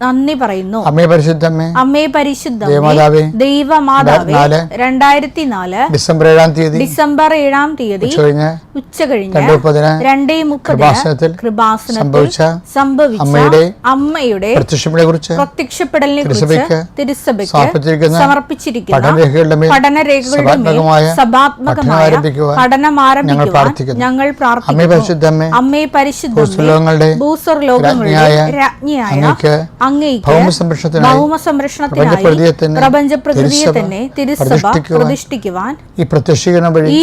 നന്ദി പറയുന്നു. അമ്മേ പരിശുദ്ധ അമ്മേ പരിശുദ്ധ ദേവമാതാവേ ദൈവമാതാവേ രണ്ടായിരത്തി നാല് ഡിസംബർ ഏഴാം തീയതി ഡിസംബർ ഏഴാം തീയതി കഴിഞ്ഞ് ഉച്ച കഴിഞ്ഞ് രണ്ടു മുപ്പതിന് കൃപാസനത്തിൽ സംഭവിച്ച അമ്മയുടെ പ്രത്യക്ഷങ്ങളെ കുറിച്ച് പ്രത്യക്ഷപ്പെടലിനെ കുറിച്ച് തിരുസഭയ്ക്ക് സമർപ്പിച്ചിരിക്കുന്ന പഠനരേഖകളുടെ സഭാത്മകമായ പഠനം ആരംഭിക്കുവാൻ ഞങ്ങൾ പ്രാർത്ഥിക്കുന്നു. ഞങ്ങൾ അമ്മേ പ്രാർത്ഥിക്കുന്നു പരിശുദ്ധ അമ്മേ അമ്മേ പരിശുദ്ധമേ ഭൂസ്വലോകങ്ങളുടെ ഭൂസ്വർ ലോകങ്ങളുടെ രാജ്ഞിയായ അങ്ങയ്ക്ക് ഭൗമ സംരക്ഷണത്തിനായി പ്രപഞ്ച പ്രകൃതിയെ തന്നെ തിരുസഭ പ്രതിഷ്ഠിക്കുവാൻ ഈ പ്രത്യക്ഷീകരണം വഴി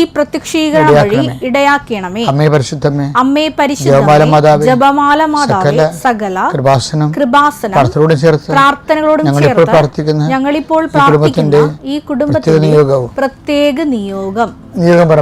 വഴി ഇടയാക്കണമേ അമ്മേ പരിശുദ്ധമേ അമ്മേ പരിശുദ്ധമേ ജപമാല മാതാവേ സകല കൃപാസനം കൃപാസനം പ്രാർത്ഥനയോട് ചേർത്ത് പ്രാർത്ഥനകളോടും ഞങ്ങളിപ്പോൾ ചേർത്ത് പ്രാർത്ഥിക്കുന്ന ഞങ്ങളിപ്പോൾ പ്രാർത്ഥിക്കുന്ന ഈ കുടുംബത്തിന്റെ പ്രത്യേക നിയോഗം. നിയോഗം പറ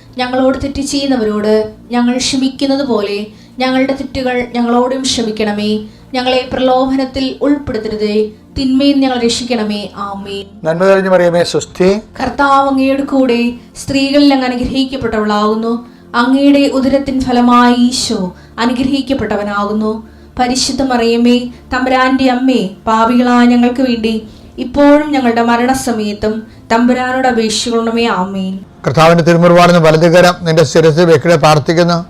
ഞങ്ങളോട് തെറ്റ് ചെയ്യുന്നവരോട് ഞങ്ങൾ ക്ഷമിക്കുന്നത് പോലെ ഞങ്ങളുടെ തെറ്റുകൾ ഞങ്ങളോടും ക്ഷമിക്കണമേ. ഞങ്ങളെ പ്രലോഭനത്തിൽ ഉൾപ്പെടുത്തരുതേ. തിന്മയിൽ ഞങ്ങൾ രക്ഷിക്കണമേ. ആമേൻ. നന്മ തെളിഞ്ഞു മറിയമേ സ്വസ്തി. കർത്താവ് അങ്ങയുടെ കൂടെ സ്ത്രീകളിൽ അങ്ങ് അനുഗ്രഹിക്കപ്പെട്ടവളാകുന്നു അങ്ങയുടെ ഉദരത്തിൻ ഫലമായി ഈശോ അനുഗ്രഹിക്കപ്പെട്ടവനാകുന്നു. പരിശുദ്ധ മറിയമ്മേ തമ്പുരാന്റെ അമ്മേ പാപികളായ ഞങ്ങൾക്ക് വേണ്ടി ഇപ്പോഴും ഞങ്ങളുടെ മരണസമയത്തും തമ്പുരാനോട് അപേക്ഷിക്കണമേ. ആമേൻ. കർത്താവിന്റെ തിരുമുറിവാണെന്ന് വലതുകരം നിന്റെ ശിരസ് വെക്കിടെ പ്രാർത്ഥിക്കുന്നു.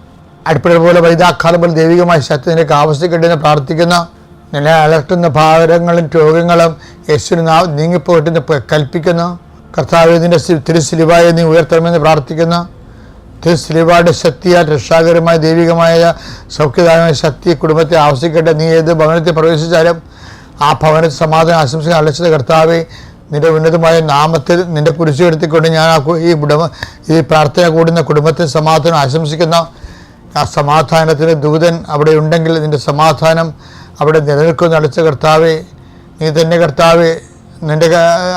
അടിപ്പഴ പോലെ വൈതാക്കാലം ദൈവികമായ ശക്തി നിനക്ക് ആവശ്യക്കെട്ടെന്ന് പ്രാർത്ഥിക്കുന്നു. നിന്നെ അലട്ടുന്ന ഭാരങ്ങളും രോഗങ്ങളും യേശുവിന് നാ നീങ്ങിപ്പോയിട്ടെന്ന് പ- കൽപ്പിക്കുന്നു. കർത്താവ് നിന്റെ തിരുസിലിവായി നീ ഉയർത്തണമെന്ന് പ്രാർത്ഥിക്കുന്നു. തിരുസിലിവായുടെ ശക്തിയാൽ രക്ഷാകരമായ ദൈവികമായ സൗഖ്യദായമായ ശക്തി കുടുംബത്തെ ആവശ്യിക്കട്ടെ. നീ ഏത് ഭവനത്തിൽ പ്രവേശിച്ചാലും ആ ഭവനത്തിൽ സമാധാനം ആശംസിക്കാൻ അലച്ചത് കർത്താവെ നിന്റെ ഉന്നതമായ നാമത്തിൽ നിന്റെ കുരിശു എടുത്തിക്കൊണ്ട് ഞാൻ ആ ഈ കുടുംബ ഈ പ്രാർത്ഥന കൂടുന്ന കുടുംബത്തിന് സമാധാനം ആശംസിക്കുന്ന ആ സമാധാനത്തിന് ദൂതൻ അവിടെ ഉണ്ടെങ്കിൽ നിന്റെ സമാധാനം അവിടെ നിലനിൽക്കുന്ന അടച്ച കർത്താവെ നീ തന്നെ കർത്താവെ നിന്റെ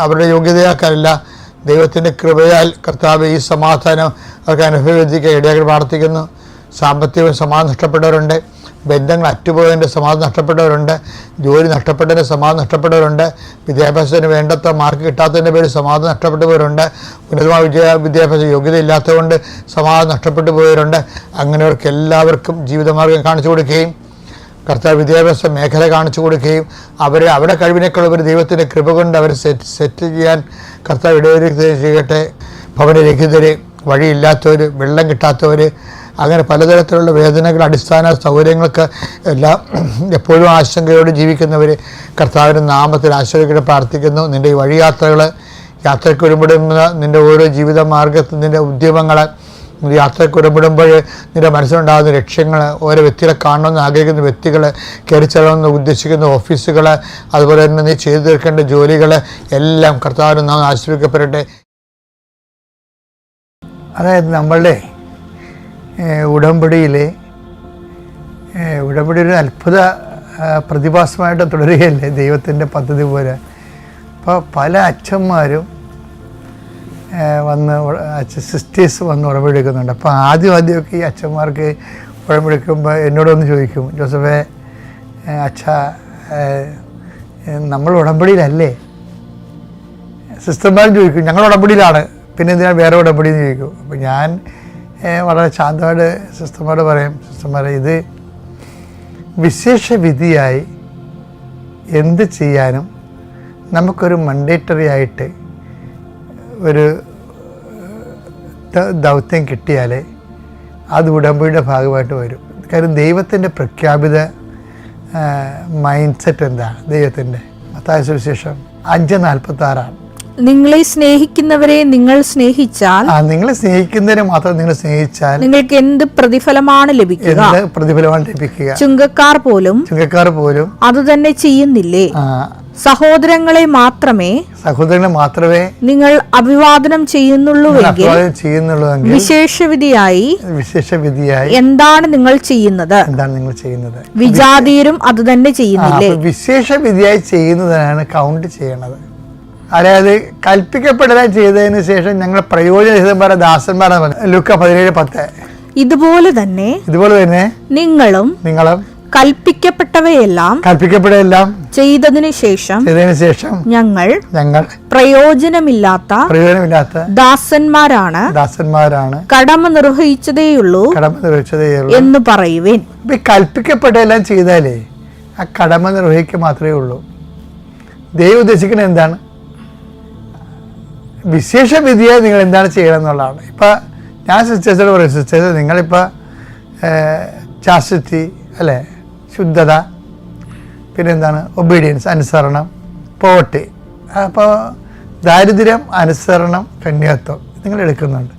അവരുടെ യോഗ്യതയാക്കാനല്ല ദൈവത്തിന്റെ കൃപയാൽ കർത്താവ് ഈ സമാധാനം അവർക്ക് അനുഭവിക്കാൻ ഇടയാക്കി പ്രാർത്ഥിക്കുന്നു. സാമ്പത്തിക സമാധാനം നഷ്ടപ്പെട്ടവരുണ്ട്. ബന്ധങ്ങൾ അറ്റുപോയതിന്റെ സമാധാനം നഷ്ടപ്പെട്ടവരുണ്ട്. ജോലി നഷ്ടപ്പെട്ടതിന്റെ സമാധാനം നഷ്ടപ്പെട്ടവരുണ്ട്. വിദ്യാഭ്യാസത്തിന് വേണ്ടത്ര മാർക്ക് കിട്ടാത്തതിന്റെ പേരിൽ സമാധാനം നഷ്ടപ്പെട്ടവരുണ്ട് ഉന്നതമായ വിദ്യാ വിദ്യാഭ്യാസ യോഗ്യത ഇല്ലാത്തതുകൊണ്ട് സമാധാനം നഷ്ടപ്പെട്ടു പോയവരുണ്ട് അങ്ങനെയവർക്ക് എല്ലാവർക്കും ജീവിതമാർഗം കാണിച്ചു കൊടുക്കുകയും കർത്താവ് വിദ്യാഭ്യാസ മേഖല കാണിച്ചു കൊടുക്കുകയും അവരെ അവരുടെ കഴിവിനേക്കാൾ ഒരു ദൈവത്തിന്റെ കൃപ കൊണ്ട് അവരെ സെറ്റ് സെറ്റ് ചെയ്യാൻ കർത്താവ് ഇടവരുത്തുകയും ചെയ്യട്ടെ. ഭവനരഹിതർ വഴിയില്ലാത്തവർ വെള്ളം കിട്ടാത്തവർ അങ്ങനെ പലതരത്തിലുള്ള വേദനകൾ അടിസ്ഥാന സൗകര്യങ്ങൾക്ക് എല്ലാം എപ്പോഴും ആശങ്കയോടെ ജീവിക്കുന്നവർ കർത്താവിന്റെ നാമത്തിൽ ആശ്രയിക്കട്ടെ പ്രാർത്ഥിക്കുന്നു. നിന്റെ ഈ വഴിയാത്രകൾ യാത്രയ്ക്ക് ഒരുപെടുന്ന നിന്റെ ഓരോ ജീവിത മാർഗത്തിൽ നിന്റെ ഉദ്യമങ്ങൾ യാത്രയ്ക്ക് ഒരുപെടുമ്പോൾ നിന്റെ മനസ്സിലുണ്ടാകുന്ന ലക്ഷ്യങ്ങൾ ഓരോ വ്യക്തികളെ കാണണമെന്ന് ആഗ്രഹിക്കുന്ന വ്യക്തികൾ കയറി ചെല്ലണമെന്ന് ഉദ്ദേശിക്കുന്ന ഓഫീസുകൾ അതുപോലെ തന്നെ നീ ചെയ്തു തീർക്കേണ്ട ജോലികൾ എല്ലാം കർത്താവിനും നാം ആശ്രയിക്കപ്പെടട്ടെ. അതായത് നമ്മളുടെ ഉടമ്പടിയിൽ ഉടമ്പടി ഒരു അത്ഭുത പ്രതിഭാസമായിട്ട് തുടരുകയല്ലേ ദൈവത്തിന്റെ പദ്ധതി പോലെ. അപ്പോൾ പല അച്ഛന്മാരും വന്ന് അച്ഛ സിസ്റ്റേഴ്സ് വന്ന് ഉടമ്പെടുക്കുന്നുണ്ട് അപ്പോൾ ആദ്യം ആദ്യമൊക്കെ ഈ അച്ഛന്മാർക്ക് ഉടമ്പെടുക്കുമ്പോൾ എന്നോടൊന്ന് ചോദിക്കും ജോസഫേ അച്ഛാ നമ്മൾ ഉടമ്പടിയിലല്ലേ? സിസ്റ്റർമാരും ചോദിക്കും ഞങ്ങൾ ഉടമ്പടിയിലാണ്. പിന്നെ എന്തിനാണ് വേറെ ഉടമ്പടി എന്ന് ചോദിക്കും. അപ്പോൾ ഞാൻ വളരെ ശാന്തമായിട്ട് സിസ്റ്റർമാരോട് പറയും സിസ്റ്റർമാരെ ഇത് വിശേഷ വിധിയായി എന്ത് ചെയ്യാനും നമുക്കൊരു മണ്ടേറ്ററി ആയിട്ട് ഒരു ദൗത്യം കിട്ടിയാൽ അത് ഉടമ്പടിയുടെ ഭാഗമായിട്ട് വരും. കാര്യം ദൈവത്തിന്റെ പ്രഖ്യാപിത മൈൻഡ് സെറ്റ് എന്താണ് ദൈവത്തിന്റെ. മത്തായ സുവിശേഷം അഞ്ച് നാൽപ്പത്തി ആറാണ് നിങ്ങളെ സ്നേഹിക്കുന്നവരെ നിങ്ങൾ സ്നേഹിച്ചാൽ നിങ്ങളെ സ്നേഹിക്കുന്നവരെ മാത്രം നിങ്ങൾ സ്നേഹിച്ചാൽ നിങ്ങൾക്ക് എന്ത് പ്രതിഫലമാണ് ലഭിക്കുക? പ്രതിഫലമാണ് ലഭിക്കുക? ചുങ്കക്കാർ പോലും ചുങ്കക്കാർ പോലും അത് തന്നെ ചെയ്യുന്നില്ലേ? സഹോദരങ്ങളെ മാത്രമേ സഹോദരങ്ങളെ മാത്രമേ നിങ്ങൾ അഭിവാദനം ചെയ്യുന്നുള്ളൂവെങ്കിൽ ചെയ്യുന്നുള്ളൂവെങ്കിൽ വിശേഷവിധിയായി വിശേഷ വിധിയായി എന്താണ് നിങ്ങൾ ചെയ്യുന്നത്? എന്താണ് നിങ്ങൾ ചെയ്യുന്നത്? വിജാതീരും അത് തന്നെ ചെയ്യുന്നില്ലേ? വിശേഷവിധിയായി വിശേഷ വിധിയായി ചെയ്യുന്നതിനാണ് കൗണ്ട് ചെയ്യണത്. അതായത് കൽപ്പിക്കപ്പെടുകയും ചെയ്തതിന് ശേഷം ഞങ്ങൾ പ്രയോജനഹിതന്മാരെ ദാസന്മാരെ ലുക്ക പതിനേഴ് പത്ത്. ഇതുപോലെ തന്നെ ഇതുപോലെ തന്നെ നിങ്ങളും നിങ്ങളും കൽപ്പിക്കപ്പെട്ടവയെല്ലാം കൽപ്പിക്കപ്പെട്ടവയെല്ലാം ചെയ്തതിനു ശേഷം ചെയ്തതിനു ശേഷം ഞങ്ങൾ ഞങ്ങൾ പ്രയോജനമില്ലാത്ത പ്രയോജനമില്ലാത്ത ദാസന്മാരാണ് ദാസന്മാരാണ് കടമ നിർവഹിച്ചതേയുള്ളൂ കടമ നിർവഹിച്ചതേയുള്ളൂ എന്ന് പറയുവേൻ. ഇപ്പൊ ചെയ്താലേ ആ കടമ നിർവഹിക്കുക മാത്രമേ ഉള്ളൂ. ദൈവം ഉദ്ദേശിക്കുന്നത് എന്താണ്? വിശേഷ വിധിയായി നിങ്ങൾ എന്താണ് ചെയ്യണം എന്നുള്ളതാണ് ഇപ്പം ഞാൻ സിസ്റ്റേഴ്സോട് പറയും സിസ്റ്റേഴ്സ് നിങ്ങളിപ്പോൾ ചാസ്റ്റി അല്ലേ ശുദ്ധത പിന്നെന്താണ് ഒബീഡിയൻസ് അനുസരണം പോവട്ടി. അപ്പോൾ ദാരിദ്ര്യം അനുസരണം കന്യാത്വം നിങ്ങൾ എടുക്കുന്നുണ്ട്.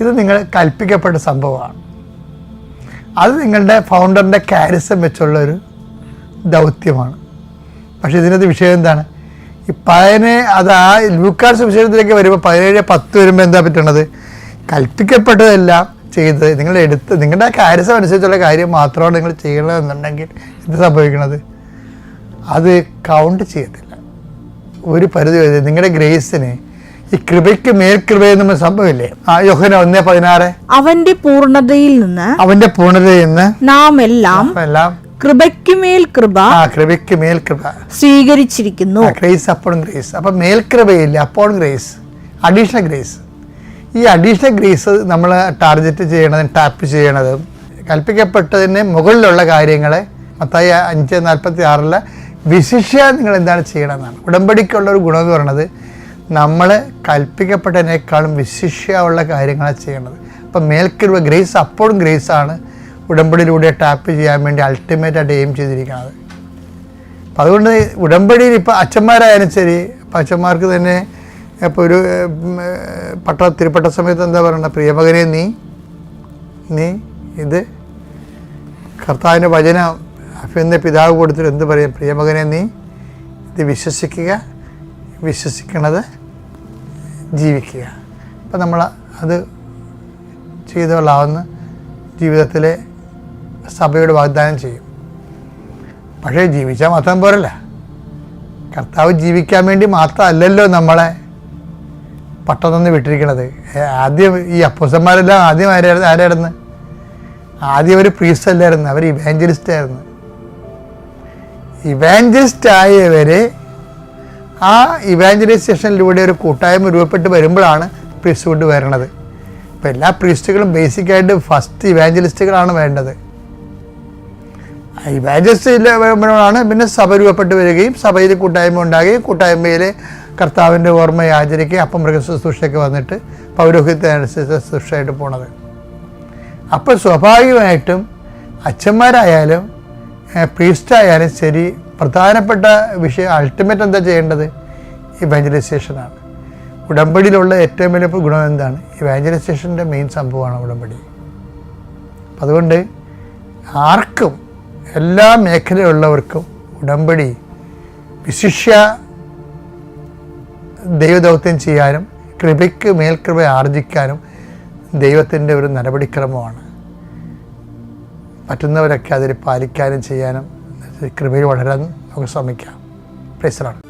ഇത് നിങ്ങൾ കൽപ്പിക്കപ്പെട്ട സംഭവമാണ്. അത് നിങ്ങളുടെ ഫൗണ്ടറിന്റെ കാരിസം വെച്ചുള്ള ഒരു ദൗത്യമാണ്. പക്ഷേ ഇതിനകത്ത് വിഷയം എന്താണ്? ഈ പതിനെ അത് ആ ലൂക്കാർ സുവിശേഷത്തിലേക്ക് വരുമ്പോൾ പതിനേഴ് പത്ത് വരുമ്പോൾ എന്താ പറ്റണത്? കൽപ്പിക്കപ്പെട്ടതെല്ലാം ചെയ്തത്. നിങ്ങൾ എടുത്ത് നിങ്ങളുടെ ആ കാര്യസം അനുസരിച്ചുള്ള കാര്യം മാത്രമാണ് നിങ്ങൾ ചെയ്യണമെന്നുണ്ടെങ്കിൽ എന്ത് സംഭവിക്കണത്? അത് കൗണ്ട് ചെയ്യത്തില്ല. ഒരു പരിധി വരെ നിങ്ങളുടെ ഗ്രേസിന് ഈ കൃപയ്ക്ക് മേൽ കൃപയെന്ന് നമ്മൾ സംഭവമില്ലേ ആ യോഹന ഒന്നേ പതിനാറ്. അവന്റെ പൂർണതയിൽ നിന്ന് അവന്റെ പൂർണതയിൽ നിന്ന് നാം എല്ലാം എല്ലാം കൃപയ്ക്കുമേൽ കൃപ ആ കൃപയ്ക്ക് മേൽ കൃപ. സ്വീകരിച്ചിരിക്കുന്നു. ഗ്രേസ് അപ്പോഴും ഗ്രേസ് അപ്പം മേൽക്കൃപയില്ല അപ്പോഴും ഗ്രേസ് അഡീഷണൽ ഗ്രേസ് ഈ അഡീഷണൽ ഗ്രേസ് നമ്മൾ ടാർഗറ്റ് ചെയ്യണതും ടാപ്പ് ചെയ്യണതും കൽപ്പിക്കപ്പെട്ടതിന് മുകളിലുള്ള കാര്യങ്ങളെ മത്തായി അഞ്ച് നാൽപ്പത്തി ആറിലെ വിശിഷ്യ നിങ്ങൾ എന്താണ് ചെയ്യണമെന്നാണ് ഉടമ്പടിക്കുള്ള ഒരു ഗുണം എന്ന് പറയുന്നത് നമ്മൾ കൽപ്പിക്കപ്പെട്ടതിനേക്കാളും വിശിഷ്യ ഉള്ള കാര്യങ്ങളാണ് ചെയ്യണത്. അപ്പം മേൽക്കൃപ ഗ്രേസ് അപ്പോഴും ഗ്രേസ് ആണ്. ഉടമ്പടിയിലൂടെ ടാപ്പ് ചെയ്യാൻ വേണ്ടി അൾട്ടിമേറ്റായിട്ട് എയിം ചെയ്തിരിക്കുന്നത്. അപ്പം അതുകൊണ്ട് ഉടമ്പടിയിൽ ഇപ്പോൾ അച്ഛന്മാരായാലും ശരി ഇപ്പം അച്ഛന്മാർക്ക് തന്നെ ഇപ്പോൾ ഒരു പട്ട തിരുപ്പട്ട സമയത്ത് എന്താ പറയണ്ട പ്രിയമകനെ നീ നീ ഇത് കർത്താവിന്റെ വചന അഭിനന്ദ പിതാവ് കൊടുത്തിട്ട് എന്ത് പറയും? പ്രിയമകനെ നീ ഇത് വിശ്വസിക്കുക വിശ്വസിക്കണത് ജീവിക്കുക. അപ്പം നമ്മൾ അത് ചെയ്തുകൊള്ളാവുന്ന ജീവിതത്തിലെ സഭയോട് വാഗ്ദാനം ചെയ്യും. പക്ഷേ ജീവിച്ചാൽ മാത്രം പോരല്ല. കർത്താവ് ജീവിക്കാൻ വേണ്ടി മാത്രമല്ലല്ലോ നമ്മളെ പട്ടം നിന്ന് വിട്ടിരിക്കണത് ആദ്യം ഈ അപ്പൂസന്മാരെല്ലാം ആദ്യം ആരായിരുന്നു ആരായിരുന്നു? ആദ്യം അവർ പ്രീസ്റ്റ് അല്ലായിരുന്നു. അവർ ഇവാഞ്ചലിസ്റ്റ് ആയിരുന്നു. ഇവാഞ്ചലിസ്റ്റ് ആയവരെ ആ ഇവാഞ്ചലൈസേഷനിലൂടെ ഒരു കൂട്ടായ്മ രൂപപ്പെട്ട് വരുമ്പോഴാണ് പ്രീസ്റ്റ്ഹുഡ് വരണത്. ഇപ്പം എല്ലാ പ്രീസ്റ്റുകളും ബേസിക്കായിട്ട് ഫസ്റ്റ് ഇവാഞ്ചലിസ്റ്റുകളാണ് വേണ്ടത്. ഇവാഞ്ചലിസ്റ്റ് വരുമ്പോഴാണ് പിന്നെ സഭ രൂപപ്പെട്ട് വരികയും സഭയിൽ കൂട്ടായ്മ ഉണ്ടാകുകയും കൂട്ടായ്മയിൽ കർത്താവിന്റെ ഓർമ്മയെ ആചരിക്കുകയും അപ്പം മൃഗശുശ്രൂഷയ്ക്ക് വന്നിട്ട് പൗരോഹിത്യനുസരിച്ച് ശുശ്രൂഷയായിട്ട് പോണത്. അപ്പോൾ സ്വാഭാവികമായിട്ടും അച്ഛന്മാരായാലും പ്രീസ്റ്റായാലും ശരി പ്രധാനപ്പെട്ട വിഷയം അൾട്ടിമേറ്റ് എന്താ ചെയ്യേണ്ടത്? ഇവാഞ്ചലൈസേഷനാണ് ഉടമ്പടിയിലുള്ള ഏറ്റവും വലിയ ഗുണം എന്താണ്? ഇവാഞ്ചലൈസേഷന്റെ മെയിൻ സംഭവമാണ് ഉടമ്പടി. അതുകൊണ്ട് ആർക്കും എല്ലാ മേഖലയിലുള്ളവർക്കും ഉടമ്പടി വിശിഷ്യ ദൈവദൗത്യം ചെയ്യാനും കൃപയ്ക്ക് മേൽകൃപ ആർജിക്കാനും ദൈവത്തിന്റെ ഒരു നടപടിക്രമമാണ്. പറ്റുന്നവരൊക്കെ അതിൽ പാലിക്കാനും ചെയ്യാനും കൃപയിൽ വളരാൻ നമുക്ക് ശ്രമിക്കാം. പ്രൈസലാണ്